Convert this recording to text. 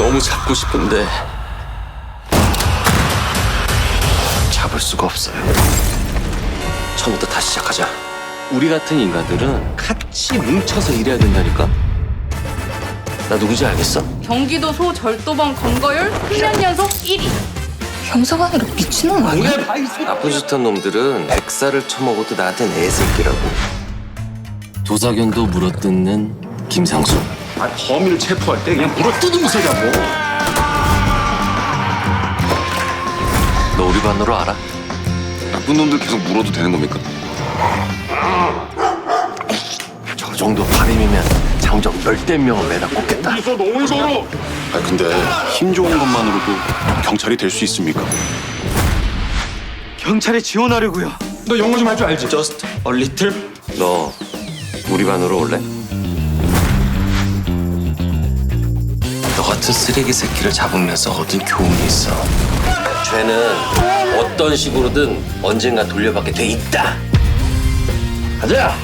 너무 잡고 싶은데 잡을 수가 없어요. 처음부터 다시 시작하자. 우리 같은 인간들은 같이 뭉쳐서 일해야 된다니까. 나 누구지 알겠어? 경기도 소 절도범 검거율 10년 연속 1위. 형사가 아니라 미친놈 아니야? 나쁜 짓 한 놈들은 백살을 처먹어도 나한텐 애새끼라고. 도사견도 물어뜯는 김상수. 아, 범인을 체포할 때 그냥 물어 뜯으면 서자고. 너 우리 반으로 알아? 나쁜 놈들 계속 물어도 되는 겁니까? 저 정도 발림이면 장정 열댓 명을 매다 꽂겠다. 너 너무 서로. 아 근데 힘 좋은 것만으로도 경찰이 될 수 있습니까? 경찰에 지원하려고요. 너 영어 좀 할 줄 알지? Just a little? 너 우리 반으로 올래? 같은 쓰레기 새끼를 잡으면서 얻은 교훈이 있어. 죄는 어떤 식으로든 언젠가 돌려받게 돼 있다. 가자.